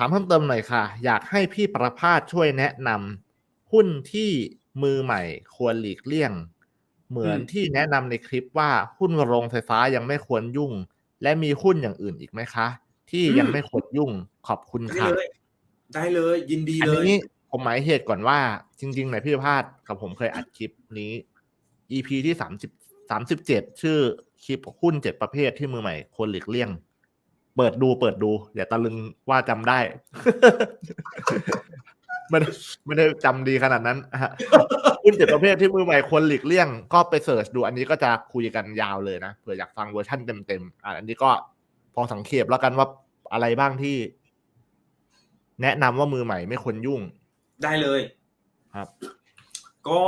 ถามเพิ่มเติมหน่อยค่ะ อยากให้พี่ประภาสช่วยแนะนำหุ้นที่มือใหม่ควรหลีกเลี่ยง เหมือนอืมที่แนะนำในคลิปว่าหุ้นโรงไฟฟ้ายังไม่ควรยุ่ง และมีหุ้นอย่างอื่นอีกไหมคะ ที่ยังไม่ควรยุ่งขอบคุณได้ค่ะเลยได้เลย ยินดีอันเลยนี้ผมหมายเหตุก่อนว่า จริงๆในพี่ประภาสกับผมเคยอัดคลิปนี้ EP ที่สามสิบสามสิบเจ็ดชื่อคลิปหุ้นเจ็ดประเภทที่มือใหม่ควรหลีกเลี่ยง เปิดดูเปิดดู อย่าตะลึงว่าจำได้ ไม่ได้ไม่ได้จำดีขนาดนั้นฮะหุ้นเจ็ดประเภทที่มือใหม่ควรหลีกเลี่ยงก็ไปเสิร์ชดูอันนี้ก็จะคุยกันยาวเลยนะเผื่ออยากฟังเวอร์ชันเต็มๆอะอันนี้ก็พอสังเขปแล้วกันว่าอะไรบ้างที่ แนะนำว่ามือใหม่ไม่ควรยุ่ง ได้เลยครับ ก็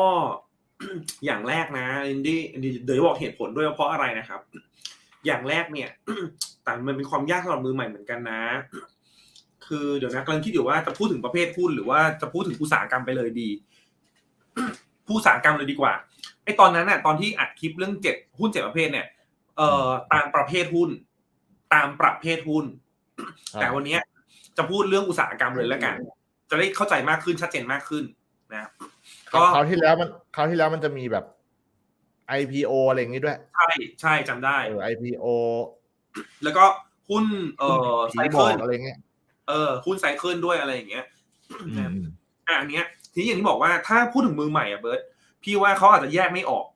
อย่างแรกนะอินดี้เดี๋ยวจะบอกเหตุผลด้วยว่าเพราะอะไรนะครับ อย่างแรกเนี่ย แต่มันเป็นความยากสำหรับมือใหม่เหมือนกันนะ คือเดี๋ยวนะกำลังคิดอยู่ว่าจะพูดถึงประเภทหุ้นหรือว่าจะพูดถึงอุตสาหกรรมไปเลยดีผู้อุตสาหกรรมเลยดีกว่าไอตอนนั้นน่ะตอนที่อัดคลิปเรื่องเจ็ดหุ้นเจ็ดประเภทเนี่ย เอ่อตามประเภทหุ้น ตามประเภทหุ้น แต่วันเนี้ยจะพูดเรื่องอุตสาหกรรมเลยแล้วกัน จะได้เข้าใจมากขึ้นชัดเจนมากขึ้นนะครับคราวก็คราวที่แล้วมันคราวที่แล้วมันจะมีแบบ IPO อะไรอย่างงี้ด้วย ใช่ใช่จำได้ เออ IPO แล้วก็หุ้นเอ่อไซผีบเคิอลกอะไรเงี้ยเออหุ้นไซเคิลด้วยอะไรอย่างเงี้ยอืมอะอันเนี้ย ทีนี้อย่างที่บอกว่าถ้าพูดถึงมือใหม่อะเบิร์ตพี่ว่าเขาอาจจะแยกไม่ออก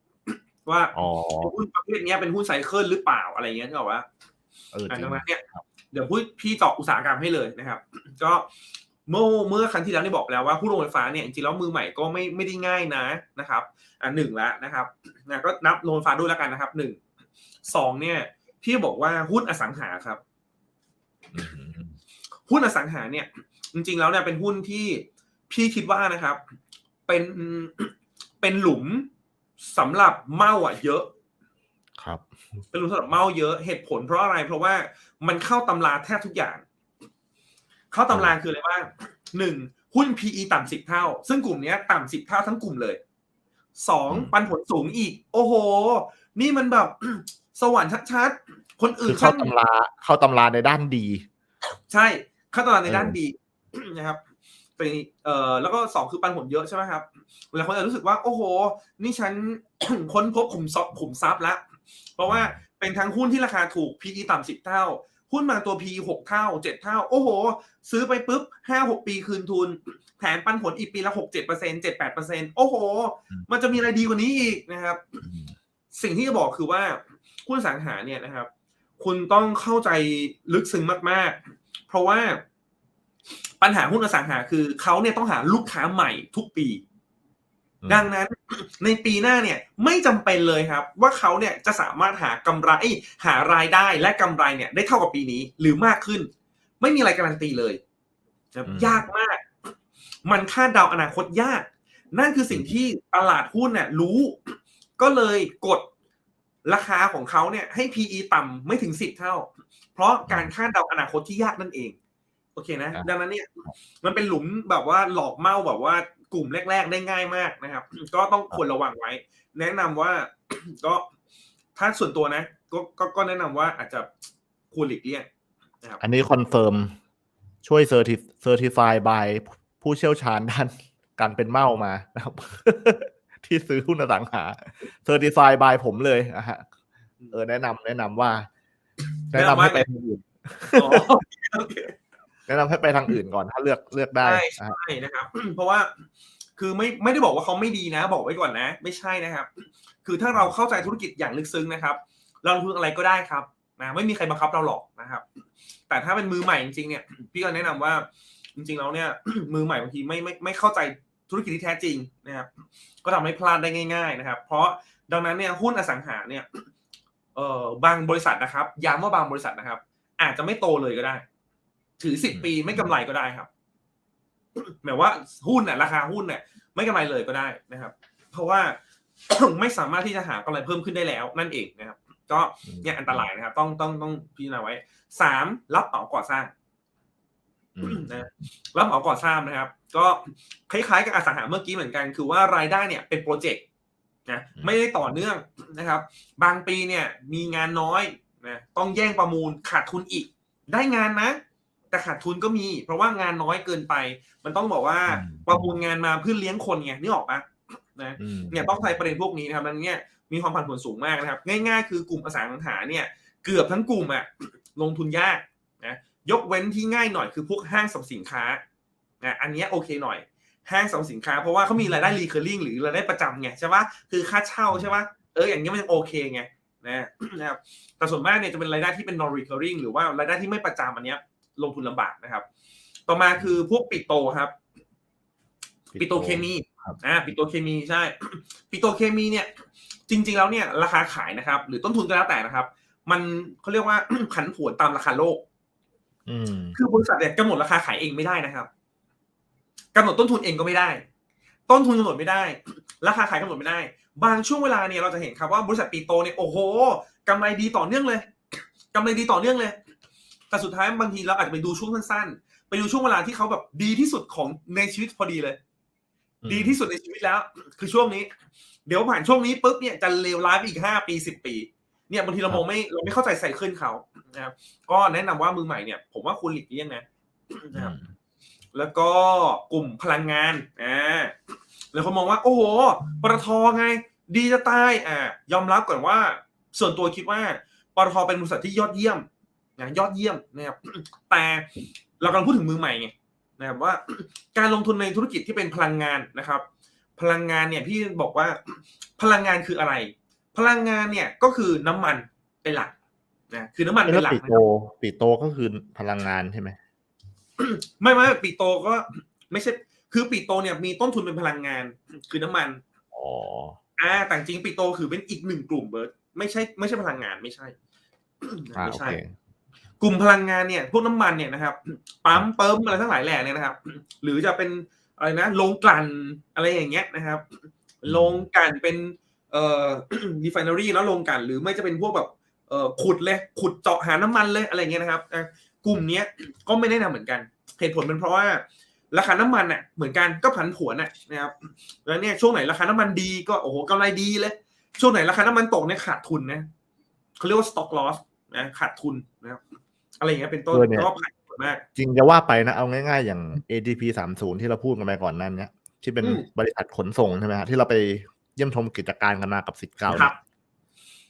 ว่าอ๋อหุ้นประเภทเนี้ยเป็นหุ้นไซเคิลหรือเปล่าอะไรเงี้ยที่บอกว่าเออจอะริงดังนั้นเนี่ยครับเดี๋ยวพูดพี่เจาะอุตสาหกรรมให้เลยนะครับ ก็ เมื่อเมื่อครั้งที่แล้วได้บอกไปแล้วว่าผู้โรงไฟฟ้าเนี่ยจริงๆแล้วมือใหม่ก็ไม่ไม่ได้ง่ายนะนะครับอะหนึ่งแล้วนะครับนะก็นับโรงไฟฟ้าด้วยแล้วกันนะครับหนึ่งสองเนี่ยพี่บอกว่าหุ้นอสังหาครับอืมหุ้นอสังหาเนี่ย จริงๆแล้วเนี่ยเป็นหุ้นที่พี่คิดว่านะครับ เป็นเป็นหลุมสำหรับเมาอะเยอะ ครับ เป็นหลุมสำหรับเมาเยอะเหตุผลเพราะอะไรเพราะว่ามันเข้าตำราแทบทุกอย่าง เข้าตำราคืออะไรบ้างหนึ่งหุ้น PE ต่ำสิบเท่า ซึ่งกลุ่มเนี้ยต่ำสิบเท่าทั้งกลุ่มเลยสองอืมปันผลสูงอีก โอ้โห นี่มันแบบสวรรค์ชัดๆ คนอื่คืนอเข้าช่างตำราเข้าตำราในด้านดี ใช่ขั้นตอนในเออด้านดีนะครับเป็นเอ่อแล้วก็สองคือปันผลเยอะใช่ไหมครับเวลาคนจะรู้สึกว่าโอ้โห นี่ฉันค้นพบขุมทรัพย์ขุมทรัพย์แล้วเพราะว่าเป็นทั้งหุ้นที่ราคาถูก PE ต่ำสิบเท่า หุ้นบางตัว PE หกเท่าเจ็ดเท่า โอ้โห ซื้อไปปุ๊บห้าหกปีคืนทุน แถมปันผลอีกปีละหกเจ็ดเปอร์เซ็นเจ็ดแปดเปอร์เซ็นโอ้โห มันจะมีอะไรดีกว่านี้อีกนะครับ สิ่งที่จะบอกคือว่าหุ้นอสังหาเนี่ยนะครับ คุณต้องเข้าใจลึกซึ้งมาก ๆ เพราะว่าปัญหาหุ้นอสังหาคือเขาเนี่ยต้องหาลูกค้าใหม่ทุกปีอืมดังนั้น ในปีหน้าเนี่ยไม่จำเป็นเลยครับ ว่าเขาเนี่ยจะสามารถหากำไรเอ้ยหารายได้และกำไรเนี่ยได้เท่ากับปีนี้หรือมากขึ้น ไม่มีอะไรการันตีเลยนะครับอืมยากมาก มันคาดเดาอนาคตยาก นั่นคือสิ่งที่ตลาดหุ้นเนี่ยรู้ ก็เลยกดราคาของเขาเนี่ยให้ PE ต่ำไม่ถึงสิบเท่า เพราะการคาดเดาอนาคตที่ยากนั่นเอง โอเคนะครับดังนั้นเนี่ย มันเป็นหลุมแบบว่าหลอกเมาแบบว่ากลุ่มแรก ๆ ได้ง่ายมากนะครับ ก็ต้องควรระวังไว้ แนะนำว่าก็ถ้าส่วนตัวนะก็ก็ก็แนะนำว่าอาจจะควรหลีกเลี่ยงนะครับอันนี้คอนเฟิร์มช่วยเซอร์ติเซอร์ติฟายบายผู้เชี่ยวชาญด้านการเป็นเมามานะครับ ที่ซื้อหุ้นอสังหาเซอร์ติฟายบายผมเลยอะฮะเออแนะนำแนะนำว่า แนะนำให้ไปทางอื่นอ๋อโอเค แนะนำให้ไปทางอื่นก่อนถ้าเลือกเลือกได้ ใช่อะใช่นะครับ เพราะว่าคือไม่ไม่ได้บอกว่าเขาไม่ดีนะ บอกไว้ก่อนนะ ไม่ใช่นะครับ คือถ้าเราเข้าใจธุรกิจอย่างลึกซึ้งนะครับ เราลงทุนอะไรก็ได้ครับนะไม่มีใครบังคับเราหรอกนะครับ แต่ถ้าเป็นมือใหม่จริงๆเนี่ยพี่ก็แนะนำว่าจริงๆแล้วเนี่ย มือใหม่บางทีไม่ไม่ไม่เข้าใจธุรกิจที่แท้จริงนะครับ ก็ทำให้พลาดได้ง่าย ๆ นะครับ เพราะดังนั้นเนี่ยหุ้นอสังหาเนี่ยเอ่อบางบริษัทนะครับย้ำว่าบางบริษัทนะครับ อาจจะไม่โตเลยก็ได้ ถือสิบปีไม่กำไรก็ได้ครับหมายว่าหุ้นเนี่ยราคาหุ้นเนี่ยไม่กำไรเลยก็ได้นะครับ เพราะว่าไม่สามารถที่จะหากำไรเพิ่มขึ้นได้แล้ว นั่นเองนะครับ ก็เนี่ยอันตรายนะครับ ต้องต้องต้องพิจารณาไว้สามรับเหมาก่อสร้างอืมนะรับเหมาก่อสร้างนะครับ ก็คล้ายๆกับอสังหาเมื่อกี้เหมือนกัน คือว่ารายได้เนี่ยเป็นโปรเจกต์นะไม่ได้ต่อเนื่องนะครับ บางปีเนี่ยมีงานน้อยนะต้องแย่งประมูลขาดทุนอีก ได้งานนะ แแต่ขาดทุนก็มี เพราะว่างานน้อยเกินไป มันต้องบอกว่าอืมประมูลงานมาเพื่อเลี้ยงคนไงนึกออกปะนะอืมเนี่ยต้องใส่ประเด็นพวกนี้นะครับนั้นเนี่ยมีความผันผวนสูงมากนะครับ ง่ายๆคือกลุ่มอสังหาเนี่ยเกือบทั้งกลุ่มอะลงทุนยากนะยกเว้นที่ง่ายหน่อยคือพวกห้างสรรพสินค้านะอันเนี้ยโอเคหน่อย ห้างสรรพสินค้า เพราะว่าเขามีรายได้รีเคอร์ลิงหรือรายได้ประจำไงใช่ปะคือค่าเช่าใช่ปะเอออย่างนี้ยมันยังโอเคไงนะนะครับแต่ส่วนมากเนี่ยจะเป็นรายได้ที่เป็น non recurring หรือว่ารายได้ที่ไม่ประจำอันเนี้ย ลงทุนลำบากนะครับ ต่อมาคือพวกปิโตครับ ปิโตรเคมีครับอ่าปิโตรเคมีใช่ ปิโตรเคมีเนี่ย จริง ๆ แล้วเนี่ยราคาขายนะครับ หรือต้นทุนก็แล้วแต่นะครับ มันเขาเรียกว่าผันผวนตามราคาโลกอืมคือบริษัทเนี่ยกำหนดราคาขายเองไม่ได้นะครับกำหนดต้นทุนเองก็ไม่ได้ ต้นทุนกำหนดไม่ได้ ราคาขายกำหนดไม่ได้ บางช่วงเวลาเนี่ยเราจะเห็นครับว่าบริษัทปีโตเนี่ยโอ้โหกำไรดีต่อเนื่องเลยกำไรดีต่อเนื่องเลย แต่สุดท้ายบางทีเราอาจจะไปดูช่วงสั้นๆ ไปดูช่วงเวลาที่เขาแบบดีที่สุดของในชีวิตพอดีเลยอืมดีที่สุดในชีวิตแล้ว คือช่วงนี้ เดี๋ยวผ่านช่วงนี้ปุ๊บเนี่ยจะเลวร้ายไปอีกห้าปีสิบปี เนี่ยบางทีเรามองไม่เราไม่เข้าใจไซเคิลเขานะครับก็แนะนำว่ามือใหม่เนี่ย ผมว่าคุณหลีกเลี่ยงนะอืนะครับมแล้วก็กลุ่มพลังงานอ่าแล้วคนมองว่า โอ้โหปตทไง ดีจะตายอ่ายอมรับก่อนว่า ส่วนตัวคิดว่าปตทเป็นบริษัทที่ยอดเยี่ยม นะยอดเยี่ยมนะครับแต่เรากำลังพูดถึงมือใหม่ไงนะครับว่าการลงทุนในธุรกิจที่เป็นพลังงานนะครับ พลังงานเนี่ยพี่บอกว่าพลังงานคืออะไร พลังงานเนี่ยก็คือน้ำมันเป็นหลักนะคือน้ำมันเป็แล้วนหลักปินะโตครับปิโตก็คือพลังงานใช่ไหมไม่ไม่ปีโตก็ไม่ใช่คือปีโตเนี่ยมีต้นทุนเป็นพลังงาน คือน้ำมันอ๋ออ่าแต่จริงปีโตคือเป็นอีกหนึ่งกลุ่มเบิร์ดไม่ใช่ไม่ใช่พลังงานไม่ใช่อ่าไม่โอใช่เค กลุ่มพลังงานเนี่ยพวกน้ำมันเนี่ยนะครับปั๊มเปิมอะไรทั้งหลายแหล่เนี่ยนะครับ หรือจะเป็นอะไรนะโรงกลั่นอะไรอย่างเงี้ยนะครับโรงกลั่นเป็นเอ่อ refinery แล้วโรงกลั่นหรือไม่จะเป็นพวกแบบเอ่อขุดเลยขุดเจาะหาน้ำมันเลยอะไรเงี้ยนะครับอะกลุ่มเนี้ยก็ไม่แนะนำเหมือนกัน เหตุผลเป็นเพราะว่าราคาน้ำมันน่ะเหมือนกันก็ผันผวนน่ะนะครับแล้วเนี่ยช่วงไหนราคาน้ำมันดีก็โอ้โหกำไรดีเลย ช่วงไหนราคาน้ำมันตกเนี่ยขาดทุนนะเขาเรียกว่า stock loss นะขาดทุนนะครับ อะไรอย่างเงี้ยเป็นต้นเออเนี่ยก็ผันผวนมาก จริงจะว่าไปนะเอาง่ายๆอย่าง ADP สามศูนย์ที่เราพูดกันไปก่อนนั้นเนี่ยที่เป็นอืม บริษัทขนส่งใช่ไหมฮะที่เราไปเยี่ยมชมกิจการกันมากับสิทธิ์เก่าครับ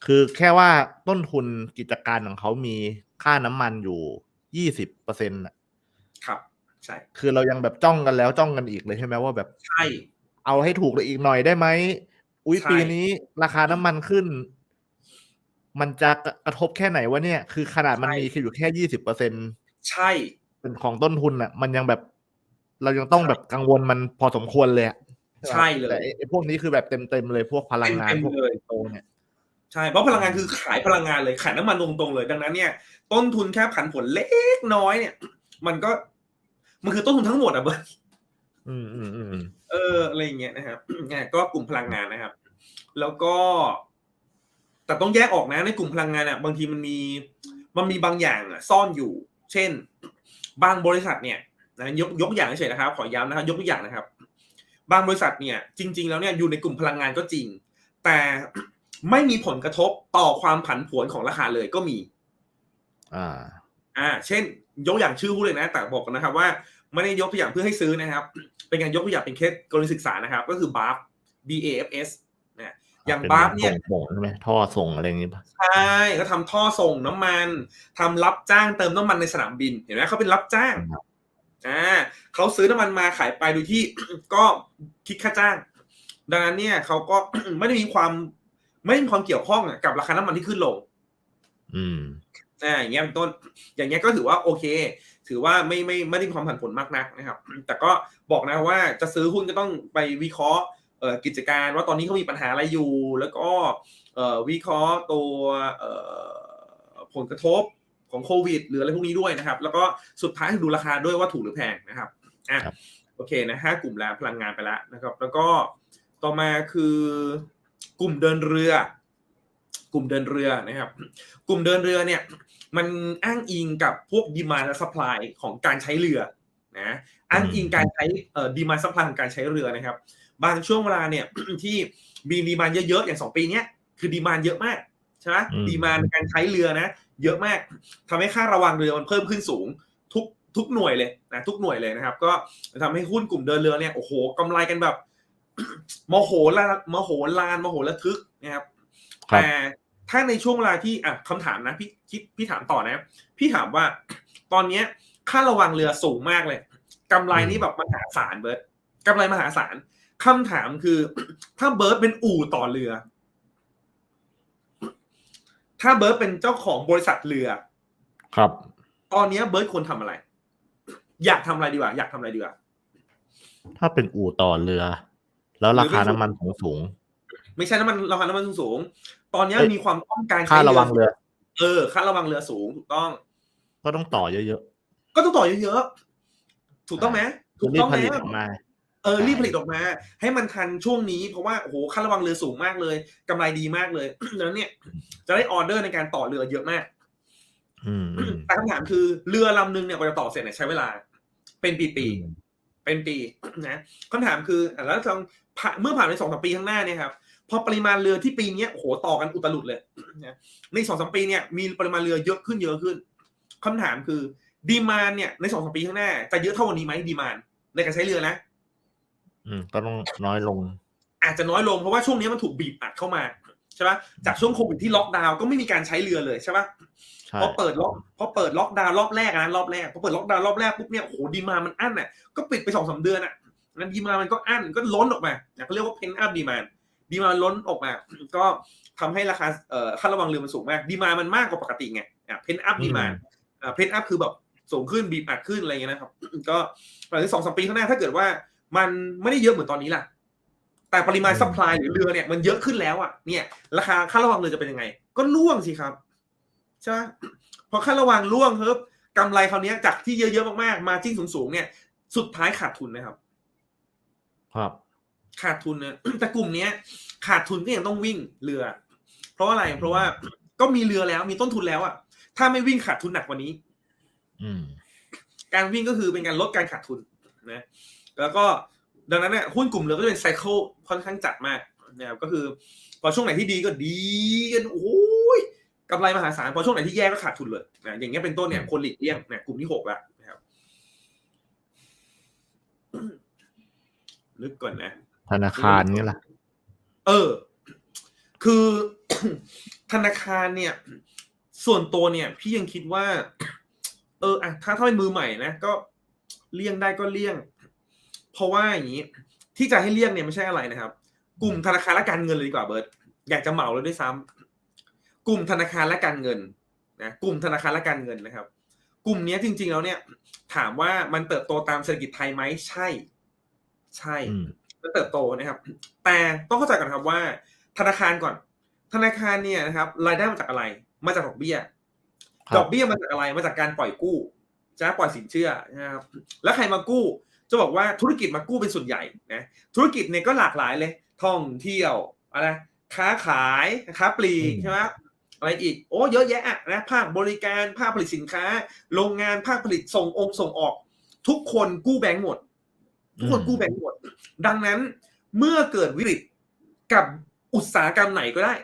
คือแค่ว่าต้นทุนกิจการของเขามีค่าน้ำมันอยู่ยี่สิบเปอร์เซ็นต์ครับ ใช่คือเรายังแบบจ้องกันแล้วจ้องกันอีกเลยใช่ไหมว่าแบบใช่ เอาให้ถูกเลยอีกหน่อยได้ไหมอุ้ยใช่ ปีนี้ราคาน้ำมันขึ้น มันจะกระทบแค่ไหนวะเนี่ย คือขนาดมันมีคืออยู่แค่ยี่สิบเปอร์เซ็นใช่เป็นของต้นทุนอะ มันยังแบบ เรายังต้องแบบกังวลมันพอสมควรเลยอะใช่เลยแต่ไอ้ไอ้พวกนี้คือแบบเต็มๆเลยพวกพลังงานเต็มๆพวกเลยโตเนี่ยใช่เพราะพลังงานคือขายพลังงานเลยขายน้ำมันตรงๆเลย ดังนั้นเนี่ย ต้นทุนแค่ผันผลเล็กน้อยเนี่ย มันก็มันคือต้นทุนทั้งหมดอะเบิร์ตอืมอืมอืมอืมเอออะไรอย่างเงี้ยนะครับเนี่ยก็กลุ่มพลังงานนะครับ แล้วก็ แต่ต้องแยกออกนะในกลุ่มพลังงานอะบางทีมันมีมันมีบางอย่างอะซ่อนอยู่ เช่น บางบริษัทเนี่ยนะยกยกอย่างเฉยๆนะครับ ขอย้ำนะครับยกตัวอย่างนะครับ บางบริษัทเนี่ยจริง ๆ แล้วเนี่ยอยู่ในกลุ่มพลังงานก็จริง แต่ไม่มีผลกระทบต่อความผันผวนของราคาเลยก็มี อ่า อ่า เช่น ยกอย่างชื่อหุ้นเลยนะ แต่บอกกันนะครับ ว่าไม่ได้ยกตัวอย่างเพื่อให้ซื้อนะครับ เป็นการยกตัวอย่างเป็นเคสกรณีศึกษานะครับ ก็คือ BAF BAFS นะ อย่างเป็น BAF เนี่ยส่งๆใช่ไหมท่อส่งอะไรอย่างงี้ป่ะใช่ก็ทำท่อส่งน้ำมันทำรับจ้างเติมน้ำมันในสนามบินเห็นไหมเขาเป็นรับจ้างอ่าเขาซื้อน้ำมันมาขายไปโดยที่ก็คิดค่าจ้าง ดังนั้นเนี่ยเขาก็ไม่ได้มีความไม่ได้มีความเกี่ยวข้องกับราคาน้ำมันที่ขึ้นลง อืมอ่าอย่างเงี้ยเป็นต้น อย่างเงี้ยก็ถือว่าโอเค ถือว่าไม่ไม่ไม่ได้มีความผันผวนมากนักนะครับ แต่ก็บอกนะว่าจะซื้อหุ้นก็ต้องไปวิเคราะห์เอ่อ กิจการว่าตอนนี้เขามีปัญหาอะไรอยู่ แล้วก็วิเคราะห์ตัวผลกระทบของโควิด หรืออะไรพวกนี้ด้วยนะครับ แล้วก็สุดท้ายดูราคาด้วยว่าถูกหรือแพงนะครับอะโอเคนะฮะกลุ่มแล้วพลังงานไปแล้วนะครับ แล้วก็ต่อมาคือกลุ่มเดินเรือ กลุ่มเดินเรือนะครับ กลุ่มเดินเรือเนี่ยมันอ้างอิงกับพวกดีมาและสป라이ของการใช้เรือนะอ้างอิงการใช้ดีมาซัพพลายของการใช้เรือนะครับ บางช่วงเวลาเนี่ยที่มีดีมานเยอะๆอย่างสองปีเนี้ยคือดีมานเยอะมากใช่ไหมอืมดีมานในการใช้เรือนะ เยอะมากทำให้ค่าระวังเรือมันเพิ่มขึ้นสูงทุกทุกหน่วยเลยนะทุกหน่วยเลยนะครับ ก็ทำให้หุ้นกลุ่มเดินเรือเนี่ยโอ้โหกำไรกันแบบมโหลานมโหลานมโหระทึกนะครับครับแต่ถ้าในช่วงเวลาที่อะคำถามนะพี่คิดพี่ถามต่อนะ พี่ถามว่าตอนเนี้ยค่าระวังเรือสูงมากเลยกำไรนี่แบบมหาศาลเบิร์ตกำไรมหาศาล คำถามคือ ถ้าเบิร์ตเป็นอู่ต่อเรือ ถ้าเบิร์ตเป็นเจ้าของบริษัทเรือ ครับ ตอนเนี้ยเบิร์ตควรทำอะไร อยากทำอะไรดีกว่า อยากทำอะไรดีกว่า ถ้าเป็นอู่ต่อเรือ แล้วราคาน้ำมันสูงสูง ไม่ใช่น้ำมันราคาน้ำมันสูงๆตอนเนี้ยเอ้ยมีความต้องการๆค่าระวังเรือ เออ ค่าระวังเรือสูงถูกต้อง ก็ต้องต่อเยอะก็ต้องต่อเยอะๆ ถูกต้องไหมๆถูคือกรีต้บองผไหมลิตออกมา เออรีบผลิตออกมา ให้มันทันช่วงนี้เพราะว่าโอ้โหค่าระวังเรือสูงมากเลยกำไรดีมากเลยดังนั้นเนี่ย จะได้ออเดอร์ในการต่อเรือเยอะมากอืมอืมแต่คำถามคือเรือลำนึงเนี่ยกว่าจะต่อเสร็จเนี่ยใช้เวลา เป็นปีๆเป็นปีนะคำถามคืออะแล้วทางผ่านเมื่อผ่านไปสองสามปีข้างหน้าเนี่ยครับพอปริมาณเรือที่ปีเนี้ยโอ้โหต่อกันอุตลุดเลยนะในสองสามปีเนี่ยมีปริมาณเรือเยอะขึ้นเยอะขึ้นคำถามคือดีมานเนี่ยในสองสามปีข้างหน้าจะเยอะเท่าวันนี้ไหมดีมานในการใช้เรือนะ อืมก็ต้องน้อยลง อาจจะน้อยลงเพราะว่าช่วงนี้มันถูกบีบอัดเข้ามาใช่ปะจากช่วงโควิดที่ล็อกดาวน์ก็ไม่มีการใช้เรือเลยใช่ปะใช่พอเปิดล็อกพอเปิดล็อกดาวน์รอบแรกนะรอบแรกพอเปิดล็อกดาวน์รอบแรกปุ๊บเนี่ยโอ้โหดีมามันอั้นอะก็ปิดไปสองสามเดือนอะงั้นดีมามันก็อั้นก็ล้นออกมาเนี่ยเขาเรียกว่าเพนอัพดีมาดีมาล้นออกมา ก็ทำให้ราคาเอ่อค่าระวังเรือมันสูงมากดีมามันมากกว่าปกติไงอะเพนอัพดีมาอ่าเพนอัพคือแบบสูงขึ้นบีบอัดขึ้นอะไรเงี้ยนะครับ ก็หลังจากสองสามปีข้างหน้าถ้าเกิดว่า มันไม่ได้เยอะเหมือนตอนนี้ล่ะ แต่ปริมาณอืมซัพพลายหรือเรือเนี่ยมันเยอะขึ้นแล้วอะเนี่ย ราคาค่าระวังเรือจะเป็นยังไง ก็ล่วงสิครับใช่ไหมพอค่าระวังล่วงเฮ้ยกำไรคราวเนี้ยจากที่เยอะๆมากๆมาจิ้งสูงๆเนี่ย สุดท้ายขาดทุนนะครับ ครับ ขาดทุนนะแต่กลุ่มเนี้ย ขาดทุนก็ยังต้องวิ่งเรือ เพราะอะไรเพราะว่าก็มีเรือแล้วมีต้นทุนแล้วอะถ้าไม่วิ่งขาดทุนหนักกว่านี้ อืมการวิ่งก็คือเป็นการลดการขาดทุนนะ แล้วก็ดังนั้นเนี่ยหุ้นกลุ่มเรือก็จะเป็นไซเคิลค่อนข้างจัดมากนะครับก็คือพอช่วงไหนที่ดีก็ดีกันโอ้ยกำไรมหาศาลพอช่วงไหนที่แย่ก็ขาดทุนเลยนะอย่างเงี้ยเป็นต้นเนี่ยคนหลีกเลี่ยงเนี่ยกลุ่มที่หกแล้วนะครับนึกก่อนนะ ธนาคารนี่ล่ะเออ คือธนาคารเนี่ย ส่วนตัวเนี่ย พี่ยังคิดว่า เอออะถ้าถ้าเป็นมือใหม่นะก็เลี่ยงได้ก็เลี่ยง เพราะว่าอย่างนี้ที่จะให้เลี่ยงเนี่ยไม่ใช่อะไรนะครับ กลุ่มธนาคารและการเงินเลยดีกว่าเบิร์ตอยากจะเหมาเลยด้วยซ้ำกลุ่มธนาคารและการเงินนะกลุ่มธนาคารและการเงินนะครับ กลุ่มเนี้ยจริง ๆ แล้วเนี่ย ถามว่ามันเติบโตตามเศรษฐกิจไทยไหมใช่ ใช่อืมและเติบโตนะครับ แต่ต้องเข้าใจก่อนครับว่า ธนาคารก่อน ธนาคารเนี่ยนะครับ รายได้มาจากอะไร มาจากดอกเบี้ยครับดอกเบี้ยมาจากอะไรมาจากการปล่อยกู้จะปล่อยสินเชื่อนะครับ แล้วใครมากู้ จะบอกว่าธุรกิจมากู้เป็นส่วนใหญ่นะธุรกิจเนี่ยก็หลากหลายเลย ท่องเที่ยวอะไรค้าขายค้าปลีกอืมใช่ไหมอะไรอีกโอ้เยอะแยะอะนะภาคบริการภาคผลิตสินค้า โรงงานภาคผลิตส่งองค์ส่งออก ทุกคนกู้แบงก์หมด ทุกคนกู้แบงก์หมด ดังนั้นเมื่อเกิดวิกฤตกับอุตสาหกรรมไหนก็ได้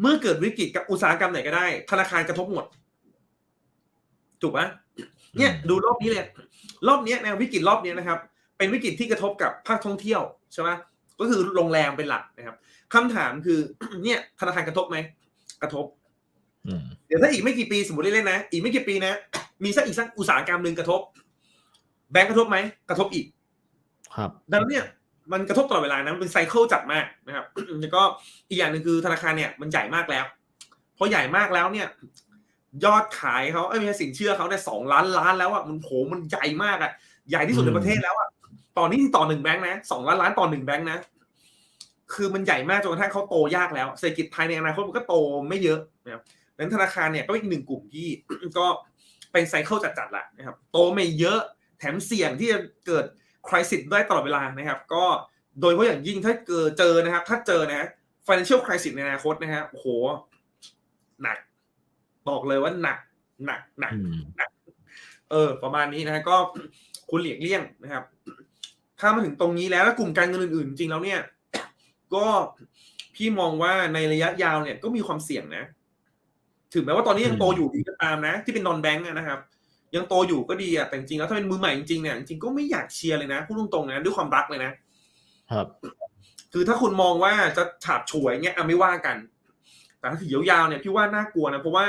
เมื่อเกิดวิกฤตกับอุตสาหกรรมไหนก็ได้ ธนาคารกระทบหมด ถูกไหม เนี่ยดูรอบนี้เลยรอบเนี้ยแนววิกฤตรอบเนี้ยนะครับ เป็นวิกฤตที่กระทบกับภาคท่องเที่ยวใช่ไหมก็คือโรงแรมเป็นหลักนะครับคำถามคือ เนี่ยธนาคารกระทบไหมกระทบอืมเดี๋ยวถ้าอีกไม่กี่ปีสมมติเล่นๆนะอีกไม่กี่ปีนะมีสักอีกสักอุตสาหกรรมหนึ่งกระทบ แบงก์กระทบไหมกระทบอีก ครับ ดังนั้นเนี่ยมันกระทบตลอดเวลานะมันเป็นไซเคิลจัดมากนะครับแล้วก็อีกอย่างหนึ่งคือธนาคารเนี่ยมันใหญ่มากแล้วพอใหญ่มากแล้วเนี่ย ยอดขายเขาไอ้ยไม่ใช่สินเชื่อเขาเนี่ยสองล้านล้านแล้วอะมันโหมันใหญ่มากอะใหญ่ที่สุดในประเทศแล้วอะตอนนี้ต่อหนึ่งแบงค์นะสองล้านล้านต่อหนึ่งแบงค์นะ คือมันใหญ่มากจนกระทั่งเขาโตยากแล้วเศรษฐกิจไทยในอนาคตมันก็โตไม่เยอะนะครับดังนั้นธนาคารเนี่ยก็เป็นอีกหนึ่งกลุ่มที่ก็เป็นไซเคิลจัดๆแหละนะครับโตไม่เยอะแถมเสี่ยงที่จะเกิดคริสิสได้ตลอดเวลานะครับ ก็โดยเฉพาะอย่างยิ่งถ้าเกิดเจอนะครับ ถ้าเจอนะ financial crisis ในอนาคตนะฮะโอ้โหหนัก บอกเลยว่าหนักหนักหนักอืมเออ ประมาณนี้นะฮะก็คุณหลีกเลี่ยงนะครับถ้ามาถึงตรงนี้แล้วแล้วกลุ่มการเงินอื่นๆจริงๆแล้วเนี่ย ก็พี่มองว่าในระยะยาวเนี่ยก็มีความเสี่ยงนะ ถึงแม้ว่าตอนนี้ยังโตอยู่ดีก็ตามนะ ที่เป็นนอนแบงก์นะครับ ยังโตอยู่ก็ดีอะแต่จริงๆแล้วถ้าเป็นมือใหม่จริงๆเนี่ยจริงๆก็ไม่อยากเชียร์เลยนะพูดตรงๆนะด้วยความรักเลยนะ ครับ คือถ้าคุณมองว่าจะฉาบฉวยเงี้ยอะไม่ว่ากัน แต่ถ้าถือยาวๆเนี่ยพี่ว่าน่ากลัวนะเพราะว่า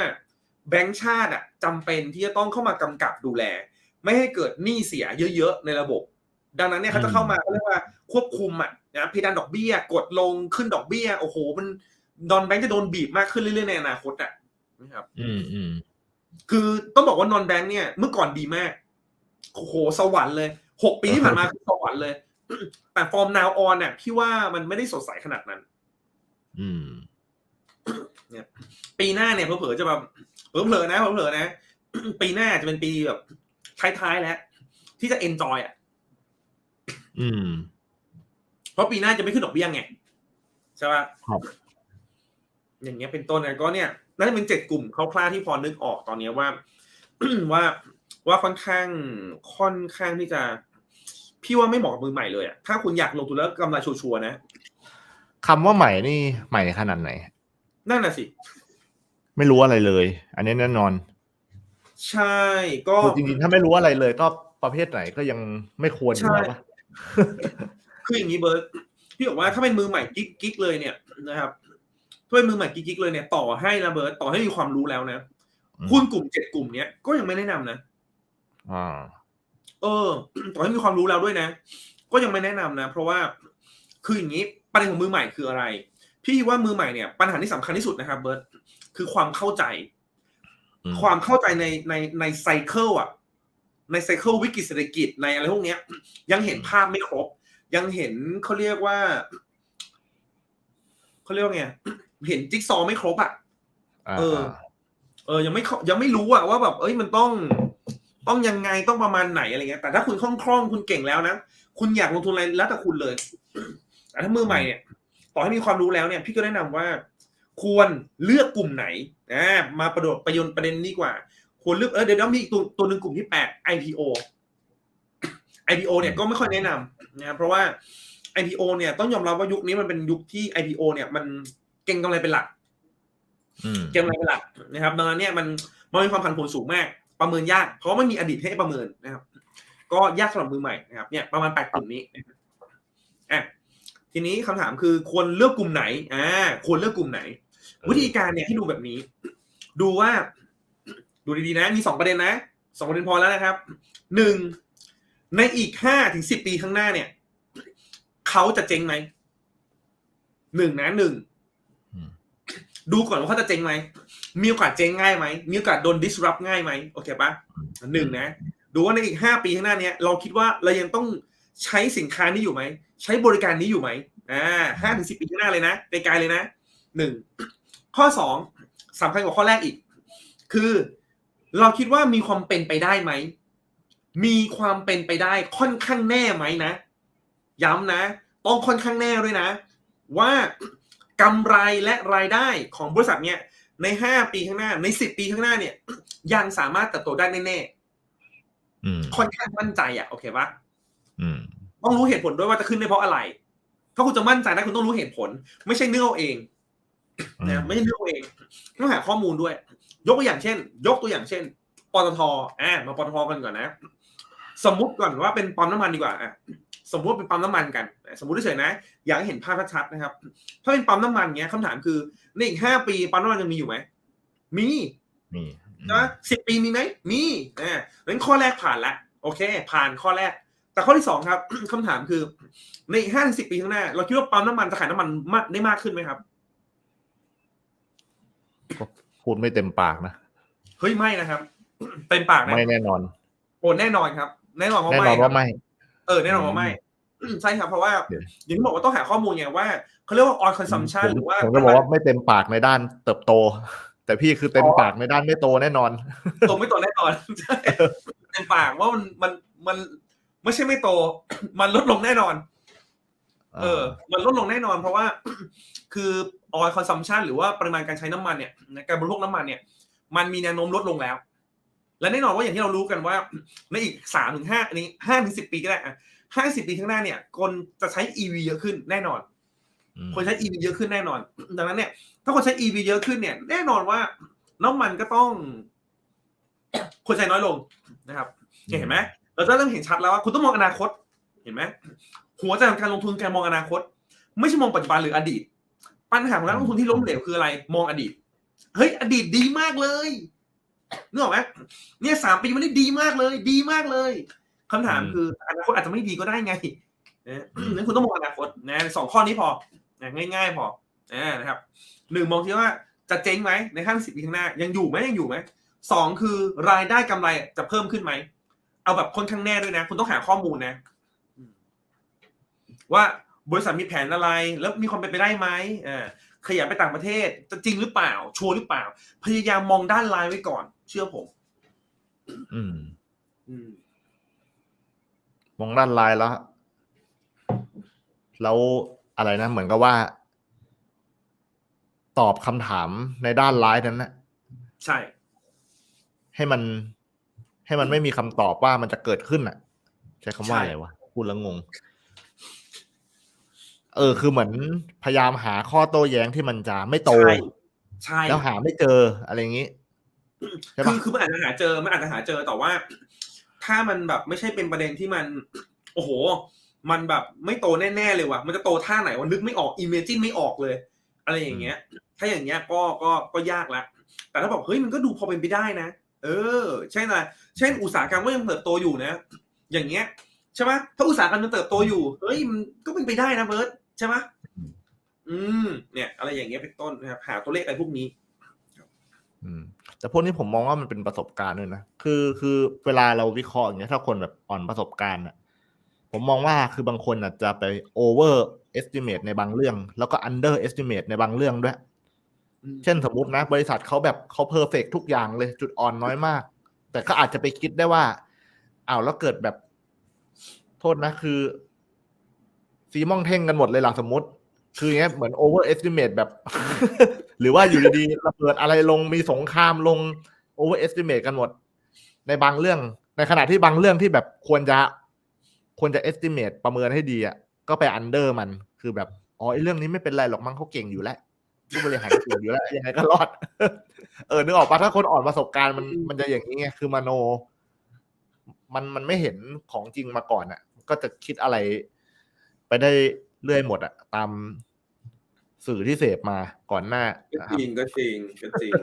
แบงก์ชาติอะจำเป็นที่จะต้องเข้ามากำกับดูแล ไม่ให้เกิดหนี้เสียเยอะๆในระบบ ดังนั้นเนี่ยเขาจะเข้ามาเขาเรียกว่าควบคุมอะนะเพดานดอกเบี้ยกดลงขึ้นดอกเบี้ย โอ้โห มันดอนแบงก์จะโดนบีบมากขึ้นเรื่อยๆในอนาคตอะนะครับ อืมอืมคือต้องบอกว่านอนแบงค์เนี่ยเมื่อก่อนดีมากโอ้โหสวรรค์เลยหกปีที่ผ่านมาคือสวรรค์เลย แต่ฟอร์มนาวออนเนี่ยพี่ว่ามันไม่ได้สดใสขนาดนั้น อืมปีหน้าเนี่ยเผลอๆจะแบบ เผลอๆนะเผลอๆนะ ปีหน้าจะเป็นปีแบบท้ายๆแล้ว ที่จะเอนจอยอะอืม เพราะปีหน้าจะไม่ขึ้นดอกเบี้ยไงใช่ป่ะครับอย่างเงี้ยเป็นต้นนะก็เนี่ยน่าจะเป็นเจ็ดกลุ่มคร่าวๆที่พอนึกออกตอนเนี้ยว่าว่าว่าค่อนข้างค่อนข้างที่จะ พี่ว่าไม่เหมาะกับมือใหม่เลยอะถ้าคุณอยากลงทุนแล้วกำไรชัวร์ๆนะคำว่าใหม่นี่ใหม่ขนาดไหน นั่นน่ะสิ ไม่รู้อะไรเลย อันนี้แน่นอน ใช่ก็คือจริงๆถ้าไม่รู้อะไรเลย ก็ประเภทไหนก็ยังไม่ควรอยู่แล้วปะคืออย่างนี้เบิร์ตพี่บอกว่าถ้าเป็นมือใหม่กิ๊กกิ๊กเลยเนี่ยนะครับถ้าเป็นมือใหม่กิ๊กกิ๊กเลยเนี่ยต่อให้นะเบิร์ตต่อให้มีความรู้แล้วนะอืมหุ้นกลุ่มเจ็ดกลุ่มเนี้ยก็ยังไม่แนะนำนะอ่าเออต่อให้มีความรู้แล้วด้วยนะ ก็ยังไม่แนะนำนะ เพราะว่าคืออย่างนี้ประเด็นของมือใหม่คืออะไร พี่ว่ามือใหม่เนี่ยปัญหาที่สำคัญที่สุดนะครับเบิร์ต คือความเข้าใจอืมความเข้าใจในในในไซเคิลอะ ในไซเคิลวิกฤตเศรษฐกิจในอะไรพวกเนี้ย ยังเห็นภาพไม่ครบ ยังเห็นเขาเรียกว่าเขาเรียกว่าไงเห็นจิ๊กซอว์ไม่ครบอะอ่าเออ เออ ยังไม่เข้ายังไม่รู้อะว่าแบบ เอ้ยมันต้องต้องยังไงต้องประมาณไหนอะไรเงี้ย แต่ถ้าคุณคล่องคล่องๆคุณเก่งแล้วนะ คุณอยากลงทุนอะไรแล้วแต่คุณเลยแต่ถ้ามือใหม่เนี่ย ต่อให้มีความรู้แล้วเนี่ย พี่ก็แนะนำว่า ควรเลือกกลุ่มไหนอ่ามาประโดดประโยชน์ประเด็นนี้กว่า ควรเลือกเออเดี๋ยวเดี๋ยวมีอีกตัวตัวหนึ่งกลุ่มที่แปด IPO IPO เนี่ยก็ไม่ค่อยแนะนำนะครับเพราะว่า IPO เนี่ยต้องยอมรับว่ายุคนี้มันเป็นยุคที่ IPO เนี่ยมันเก่งกำไรเป็นหลักอืมเกมอะไรเป็นหลักนะครับดังนั้นเนี่ยมันมันมีความผันผวนสูงมาก ประเมินยาก เพราะว่าไม่มีอดีตให้ประเมินนะครับ ก็ยากสำหรับมือใหม่นะครับเนี่ยประมาณแปดกลุ่มนี้นะครับอะทีนี้คำถามคือควรเลือกกลุ่มไหนอ่าควรเลือกกลุ่มไหน วิธีการเนี่ยให้ดูแบบนี้ ดูว่า ดูดีๆนะ มีสองประเด็นนะสองประเด็นพอแล้วนะครับหนึ่งในอีกห้าถึงสิบปีข้างหน้าเนี่ยเขาจะเจ๊งไหมหนึ่งนะหนึ่งอืมดูก่อนว่าเขาจะเจ๊งไหมมีโอกาสเจ๊งง่ายไหมมีโอกาสโดน disrupt ง่ายไหมโอเคปะหนึ่งนะ ดูว่าในอีกห้าปีข้างหน้าเนี้ยเราคิดว่าเรายังต้องใช้สินค้านี้อยู่ไหม ใช้บริการนี้อยู่ไหมอ่าห้าถึงสิบปีข้างหน้าเลยนะไกลๆเลยนะหนึ่ง ข้อสองสำคัญกว่าข้อแรกอีก คือเราคิดว่ามีความเป็นไปได้ไหม มีความเป็นไปได้ค่อนข้างแน่ไหมนะ ย้ำนะต้องค่อนข้างแน่ด้วยนะ ว่ากำไรและรายได้ของบริษัทเนี่ยในห้าปีข้างหน้าในสิบปีข้างหน้าเนี่ย ยังสามารถเติบโตได้แน่อืมๆค่อนข้างมั่นใจอะโอเคปะอืมต้องรู้เหตุผลด้วยว่าจะขึ้นได้เพราะอะไร ถ้าคุณจะมั่นใจนะคุณต้องรู้เหตุผล ไม่ใช่เนื้อเอาเอง นะไม่ใช่เนื้อเอาเองต้องหาข้อมูลด้วย ยกตัวอย่างเช่น ยกตัวอย่างเช่นปตทอ่ามาปตทกันก่อนนะ สมมุติก่อนว่าเป็นปั๊มน้ำมันดีกว่าอะสมมติว่าเป็นปั๊มน้ำมันกัน สมมติเฉยๆนะ อยากให้เห็นภาพชัดๆนะครับ ถ้าเป็นปั๊มน้ำมันเงี้ยคำถามคือในอีกห้าปีปั๊มน้ำมันยังมีอยู่ไหมมีมีนะสิบปีมีไหมมีอ่านั้นข้อแรกผ่านละโอเค ผ่านข้อแรก แต่ข้อที่สองครับคำถามคือในอีกห้าถึงสิบปีข้างหน้า เราคิดว่าปั๊มน้ำมันจะขายน้ำมันมากได้มากขึ้นไหมครับ พูดไม่เต็มปากนะ เฮ้ยไม่นะครับ เต็มปากนะไม่แน่นอน โอ้แน่นอนครับ แน่นอนว่าแน่ไม่นอนว่าไม่ เออแน่นอนว่าไม่ใช่ครับเพราะว่าเดี๋ยวอย่างที่บอกว่าต้องหาข้อมูลไงว่าเขาเรียกว่า on consumption ผมหรือว่าผมจะบอกว่าไม่เต็มปากในด้านเติบโต แต่พี่คือเต็มปากในด้านไม่โตแน่นอนโตไม่โตแน่นอนใช่เต็มปากว่ามันมันมันไม่ใช่ไม่โต มันลดลงแน่นอน เออ มันลดลงแน่นอน เพราะว่า คือ oil consumption หรือว่าปริมาณการใช้น้ำมันเนี่ยการบริโภคน้ำมันเนี่ยมันมีแนวโน้มลดลงแล้ว และแน่นอนว่าอย่างที่เรารู้กันว่าในอีกสามถึงห้าอันนี้ห้าถึงสิบปีก็ได้อะห้าสิบปีข้างหน้าเนี่ยคนจะใช้ EV เยอะขึ้นแน่นอนอืมคนใช้ EV เยอะขึ้นแน่นอน ดังนั้นเนี่ยถ้าคนใช้ EV เยอะขึ้นเนี่ย แน่นอนว่าน้ำมันก็ต้อง คนใช้น้อยลงนะครับ เห็นไหมเราจะเริ่มเห็นชัดแล้วว่าคุณต้องมองอนาคต เห็นไหมหัวใจของการลงทุนการมองอนาคต ไม่ใช่มองปัจจุบันหรืออดีต ปัญหาของนักลงทุนที่ล้มเหลวคืออะไร มองอดีต เฮ้ย อดีตดีมากเลยนึกออกไหมเนี่ยสามปีมันได้ดีมากเลย ดีมากเลยคำถามอืมคืออนาคตอาจจะไม่ดีก็ได้ไงนะนั้นคุณต้องมองอนาคตนะสองข้อนี้พอนะง่าย ๆ พอนะนะครับหนึ่งมองที่ว่าจะเจ๊งไหมในห้าสิบปีข้างหน้า ยังอยู่ไหมยังอยู่ไหมสองคือรายได้กำไรจะเพิ่มขึ้นไหมเอาแบบค่อนข้างแน่ด้วยนะ คุณต้องหาข้อมูลนะ ว่า บริษัทมีแผนอะไร แล้วมีความเป็นไปได้ไหมอ่าขยายไปต่างประเทศจะจริงหรือเปล่า ชัวร์หรือเปล่า พยายามมองด้านลายไว้ก่อน เชื่อผม อืม อืมมองด้านลายแล้วแล้วอะไรนะ เหมือนกับว่า ตอบคำถามในด้านร้ายนั้นนะใช่ ให้มัน ให้มันไม่มีคำตอบว่ามันจะเกิดขึ้นอะ ใช้คำว่าอะไรวะพูดแล้วงง เออ คือเหมือนพยายามหาข้อโต้แย้งที่มันจะไม่โต ใช่ใช่แล้วหาไม่เจออะไรอย่างนี้ใช่ปะคือคือมันอาจจะหาเจอมันอาจจะหาเจอแต่ว่า ถ้ามันแบบไม่ใช่เป็นประเด็นที่มัน โอ้โห มันแบบไม่โตแน่ๆเลยว่ะมันจะโตท่าไหนวะนึกไม่ออกอิมเมจินไม่ออกเลย อะไรอย่างเงี้ย ถ้าอย่างเงี้ยก็ก็ก็ยากละแต่ถ้าบอกเฮ้ยมันก็ดูพอเป็นไปได้นะเออ ใช่นะเช่นอุตสาหกรรมก็ยังเติบโตอยู่นะ อย่างเงี้ยใช่ไหมถ้าอุตสาหกรรมยังเติบโตอยู่เฮ้ยมันก็เป็นไปได้นะเบิร์ต ใช่ไหมอืม เนี่ย อะไรอย่างเงี้ยเป็นต้นนะครับหาตัวเลขอะไรพวกนี้อืมแต่พวกนี้ผมมองว่ามันเป็นประสบการณ์ด้วยนะคือคือเวลาเราวิเคราะห์อย่างเงี้ยถ้าคนแบบอ่อนประสบการณ์อะผมมองว่าคือบางคนอาจจะไป over estimate ในบางเรื่อง แล้วก็ under estimate ในบางเรื่องด้วย เช่นสมมตินะ บริษัทเขาแบบเขาเพอร์เฟกทุกอย่างเลยจุดอ่อนน้อยมาก แต่ก็อาจจะไปคิดได้ว่าอ้าวแล้วเกิดแบบ โทษนะคือ สีม่องเท่งกันหมดเลยหลังสมมติ คืออย่างเงี้ยเหมือน over estimate แบบ หรือว่าอยู่ดีๆระเบิดอะไรลงมีสงครามลง over estimate กันหมด ในบางเรื่อง ในขณะที่บางเรื่องที่แบบควรจะควรจะ estimate ประเมินให้ดีอะก็ไป under มันคือแบบอ๋อไอ้เรื่องนี้ไม่เป็นไรหรอกมั้งเขาเก่งอยู่แล้วผู้บริหารเก่งอยู่แล้วยังไงก็รอด เออนึกออกปะถ้าคนอ่อนประสบการณ์มันมันจะอย่างนี้ไงคือมโน มันมันไม่เห็นของจริงมาก่อนอะ ก็จะคิดอะไร ไปได้เรื่อยหมดอะตามสื่อที่เสพมาก่อนหน้าก็นะคจรับริงก็จริงก็จริง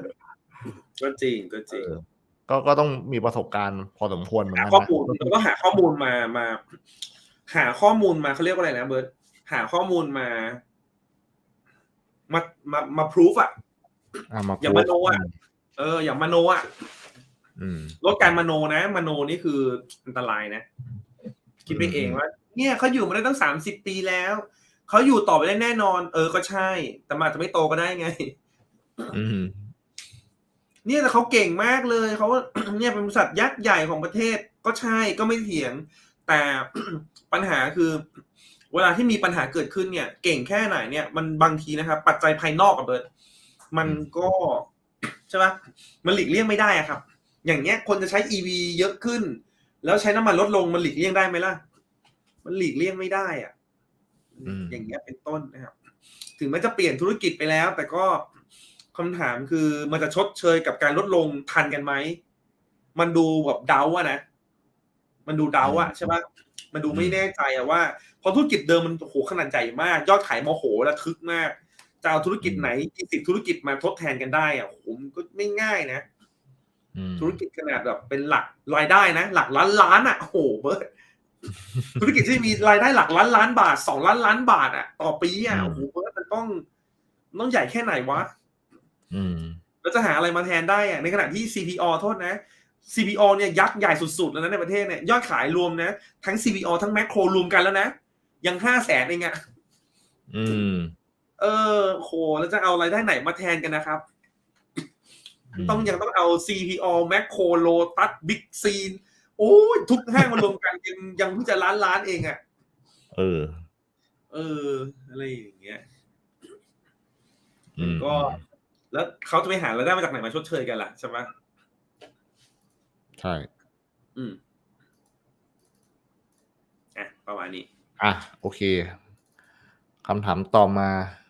ก็จริงก็จริงเออก็ก็ต้องมีประสบการณ์พอสมควรเหมือนหากันข้อนะมูลเราก็หาข้อมูลมามา หาข้อมูลมาเขาเรียกว่าอะไรนะเบิร์ตหาข้อมูลมา มามามาพิสูจอะอะมาอย่าพูมดโนอะเออ อย่างมโนอะอืมลดการมโนนะมโนนี่คืออันตรายนะ คิดไปเองว่า เนี่ยเขาอยู่มาได้ตั้งสามสิบปีแล้วเขาอยู่ต่อไปได้แน่นอน เออก็ใช่ แต่มันอาจจะไม่โตก็ได้ไงอืมเนี่ยแต่เขาเก่งมากเลยเขาเนี่ยเป็นบริษัทยักษ์ใหญ่ของประเทศก็ใช่ก็ไม่เถียง แต่ปัญหาคือ เวลาที่มีปัญหาเกิดขึ้นเนี่ย เก่งแค่ไหนเนี่ย มันบางทีนะครับ ปัจจัยภายนอกกับเบิร์ตมันก็ใช่ปะมันหลีกเลี่ยงไม่ได้อะครับ อย่างเงี้ยคนจะใช้ EV เยอะขึ้น แล้วใช้น้ำมันลดลงมันหลีกเลี่ยงได้ไหมล่ะ มันหลีกเลี่ยงไม่ได้อะอืมอย่างเงี้ยเป็นต้นนะครับ ถึงแม้จะเปลี่ยนธุรกิจไปแล้ว แต่ก็คำถามคือมันจะชดเชยกับการลดลงทันกันไหม มันดูแบบเดาอะนะ มันดูเดาอะใช่ปะมันดูไม่แน่ใจอะว่าเพราะธุรกิจเดิมมันโอ้โหขนาดใหญ่มาก ยอดขายโมโหระทึกมากจะเอาธุรกิจไหนกี่สิบธุรกิจมาทดแทนกันได้อะโอ้โหมันก็ไม่ง่ายนะอืมธุรกิจขนาดแบบเป็นหลักรายได้นะหลักล้านล้านอะโอ้โหเบิร์ต ธุรกิจที่มีรายได้หลักล้านล้านบาทสองล้านล้านบาทอะต่อปีอะโอ้โหเบิร์ตมันต้องมันต้องใหญ่แค่ไหนวะอืมแล้วจะหาอะไรมาแทนได้อะในขณะที่ CPO โทษนะ CPO เนี่ยยักษ์ใหญ่สุดๆแล้วนะในประเทศเนี่ยยอดขายรวมนะ ทั้ง CPO ทั้งแมคโครรวมกันแล้วนะ ยังห้าแสนเองอะอืมเออโหแล้วจะเอารายได้ไหนมาแทนกันนะครับ ต้องยังต้องเอา CPO แมคโครโลตัสบิ๊กซีน โอ้ยทุกห้างมารวมกันยังยังเพิ่งจะล้านล้านเองอะ่ะ เออ เออ อะไรอย่างเงี้ยอืมก็ แล้วเขาจะไปหารายได้มาจากไหนมาชดเชยกันล่ะใช่ไหมใช่ อืมอะประมาณนี้ อะ โอเคคำถามต่อมา